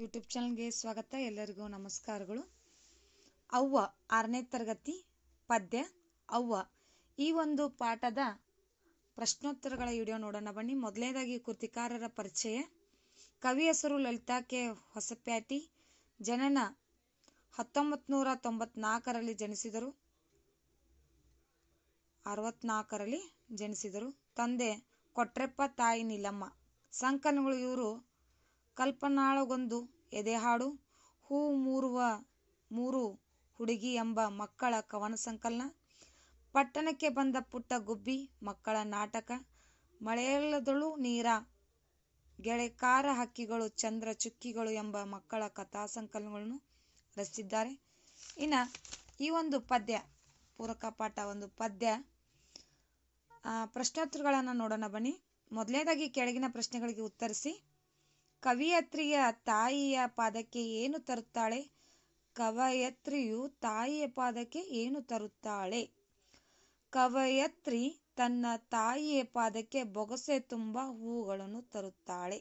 YouTube ಚಾನಲ್ಗೆ ಸ್ವಾಗತ, ಎಲ್ಲರಿಗೂ ನಮಸ್ಕಾರಗಳು. ಅವ್ವ ಆರನೇ ತರಗತಿ ಪದ್ಯ ಅವ್ವ. ಈ ಒಂದು ಪಾಠದ ಪ್ರಶ್ನೋತ್ತರಗಳ ವಿಡಿಯೋ ನೋಡೋಣ ಬನ್ನಿ. ಮೊದಲನೇದಾಗಿ ಕೃತಿಕಾರರ ಪರಿಚಯ. ಕವಿ ಹೆಸರು ಲಲಿತಾ ಕೆ. ಹೊಸಪ್ಯಾಟಿ. ಜನನ ಹತ್ತೊಂಬತ್ತು ನೂರ ತೊಂಬತ್ನಾಲ್ಕರಲ್ಲಿ ಜನಿಸಿದರು. ಅರವತ್ನಾಲ್ಕರಲ್ಲಿ ಜನಿಸಿದರು. ತಂದೆ ಕೊಟ್ರೆಪ್ಪ ತಾಯಿ ನೀಲಮ್ಮ. ಸಂಕನಗಳು ಇವರು ಕಲ್ಪನಾಳಗೊಂದು ಎದೆಹಾಡು ಹೂ ಮೂರುವ ಮೂರು ಹುಡುಗಿ ಎಂಬ ಮಕ್ಕಳ ಕವನ ಸಂಕಲನ. ಪಟ್ಟಣಕ್ಕೆ ಬಂದ ಪುಟ್ಟ ಗುಬ್ಬಿ ಮಕ್ಕಳ ನಾಟಕ. ಮಳೆಯಲ್ಲದಳು ನೀರ ಗೆಳೆಕಾರ ಹಕ್ಕಿಗಳು, ಚಂದ್ರ ಚುಕ್ಕಿಗಳು ಎಂಬ ಮಕ್ಕಳ ಕಥಾ ಸಂಕಲನಗಳನ್ನು ರಚಿಸಿದ್ದಾರೆ. ಇನ್ನು ಈ ಒಂದು ಪದ್ಯ, ಪೂರಕ ಪಾಠ ಒಂದು ಪದ್ಯ ಪ್ರಶ್ನೋತ್ತರಗಳನ್ನು ನೋಡೋಣ ಬನ್ನಿ. ಮೊದಲನೇದಾಗಿ ಕೆಳಗಿನ ಪ್ರಶ್ನೆಗಳಿಗೆ ಉತ್ತರಿಸಿ ಕವಿಯತ್ರಿಯ ತಾಯಿಯ ಪಾದಕ್ಕೆ ಏನು ತರುತ್ತಾಳೆ? ಕವಯತ್ರಿಯು ತಾಯಿಯ ಪಾದಕ್ಕೆ ಏನು ತರುತ್ತಾಳೆ? ಕವಯತ್ರಿ ತನ್ನ ತಾಯಿಯ ಪಾದಕ್ಕೆ ಬೊಗಸೆ ತುಂಬ ಹೂಗಳನ್ನು ತರುತ್ತಾಳೆ.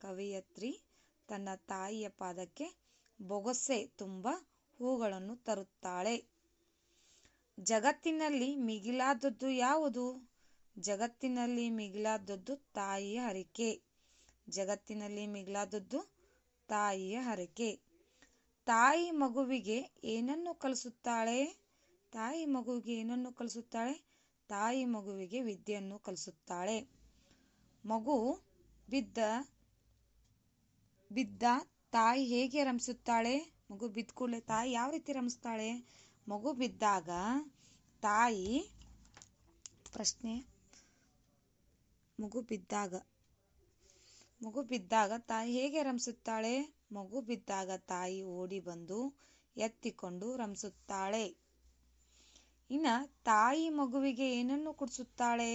ಕವಯತ್ರಿ ತನ್ನ ತಾಯಿಯ ಪಾದಕ್ಕೆ ಬೊಗಸೆ ತುಂಬ ಹೂಗಳನ್ನು ತರುತ್ತಾಳೆ. ಜಗತ್ತಿನಲ್ಲಿ ಮಿಗಿಲಾದದ್ದು ಯಾವುದು? ಜಗತ್ತಿನಲ್ಲಿ ಮಿಗಿಲಾದದ್ದು ತಾಯಿಯ ಹರಿಕೆ. ಜಗತ್ತಿನಲ್ಲಿ ಮಿಗಿಲಾದದ್ದು ತಾಯಿಯ ಹರಕೆ. ತಾಯಿ ಮಗುವಿಗೆ ಏನನ್ನು ಕಲಿಸುತ್ತಾಳೆ? ತಾಯಿ ಮಗುವಿಗೆ ಏನನ್ನು ಕಲಿಸುತ್ತಾಳೆ? ತಾಯಿ ಮಗುವಿಗೆ ವಿದ್ಯೆಯನ್ನು ಕಲಿಸುತ್ತಾಳೆ. ಮಗು ಬಿದ್ದ ಬಿದ್ದ ತಾಯಿ ಹೇಗೆ ರಮಿಸುತ್ತಾಳೆ ಮಗು ಬಿದ್ದ ಕೂಡಲೇ ತಾಯಿ ಯಾವ ರೀತಿ ರಮಿಸ್ತಾಳೆ ಮಗು ಬಿದ್ದಾಗ ತಾಯಿ ಪ್ರಶ್ನೆ, ಮಗು ಬಿದ್ದಾಗ ಮಗು ಬಿದ್ದಾಗ ತಾಯಿ ಹೇಗೆ ರಮಿಸುತ್ತಾಳೆ ಮಗು ಬಿದ್ದಾಗ ತಾಯಿ ಓಡಿ ಬಂದು ಎತ್ತಿಕೊಂಡು ರಮಿಸುತ್ತಾಳೆ ಇನ್ನ ತಾಯಿ ಮಗುವಿಗೆ ಏನನ್ನು ಕುಡಿಸುತ್ತಾಳೆ?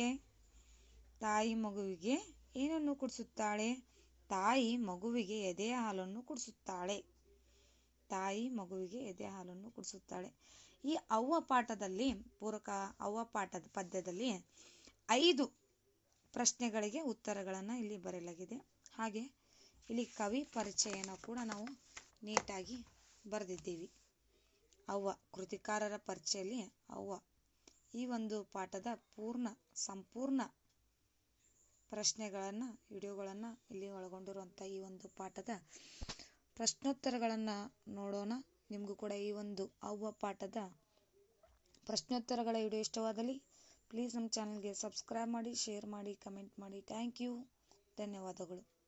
ತಾಯಿ ಮಗುವಿಗೆ ಏನನ್ನು ಕುಡಿಸುತ್ತಾಳೆ? ತಾಯಿ ಮಗುವಿಗೆ ಎದೆ ಹಾಲನ್ನು ಕುಡಿಸುತ್ತಾಳೆ. ತಾಯಿ ಮಗುವಿಗೆ ಎದೆ ಹಾಲನ್ನು ಕುಡಿಸುತ್ತಾಳೆ. ಈ ಅವ್ವ ಪಾಠದಲ್ಲಿ ಪೂರಕ ಅವ್ವ ಪಾಠದ ಪದ್ಯದಲ್ಲಿ ಐದು ಪ್ರಶ್ನೆಗಳಿಗೆ ಉತ್ತರಗಳನ್ನು ಇಲ್ಲಿ ಬರೆಯಲಾಗಿದೆ. ಹಾಗೆ ಇಲ್ಲಿ ಕವಿ ಪರಿಚಯನ ಕೂಡ ನಾವು ನೀಟಾಗಿ ಬರೆದಿದ್ದೀವಿ. ಅವ್ವ ಕೃತಿಕಾರರ ಪರಿಚಯಲ್ಲಿ ಅವ್ವ. ಈ ಒಂದು ಪಾಠದ ಪೂರ್ಣ, ಸಂಪೂರ್ಣ ಪ್ರಶ್ನೆಗಳನ್ನು, ವಿಡಿಯೋಗಳನ್ನು ಇಲ್ಲಿ ಒಳಗೊಂಡಿರುವಂಥ ಈ ಒಂದು ಪಾಠದ ಪ್ರಶ್ನೋತ್ತರಗಳನ್ನು ನೋಡೋಣ. ನಿಮಗೂ ಕೂಡ ಈ ಒಂದು ಅವ್ವ ಪಾಠದ ಪ್ರಶ್ನೋತ್ತರಗಳ ವಿಡಿಯೋ ಇಷ್ಟವಾದಲ್ಲಿ ಪ್ಲೀಸ್ ನಮ್ಮ ಚಾನಲ್ಗೆ ಸಬ್ಸ್ಕ್ರೈಬ್ ಮಾಡಿ, ಶೇರ್ ಮಾಡಿ, ಕಮೆಂಟ್ ಮಾಡಿ. Thank you. ಧನ್ಯವಾದಗಳು.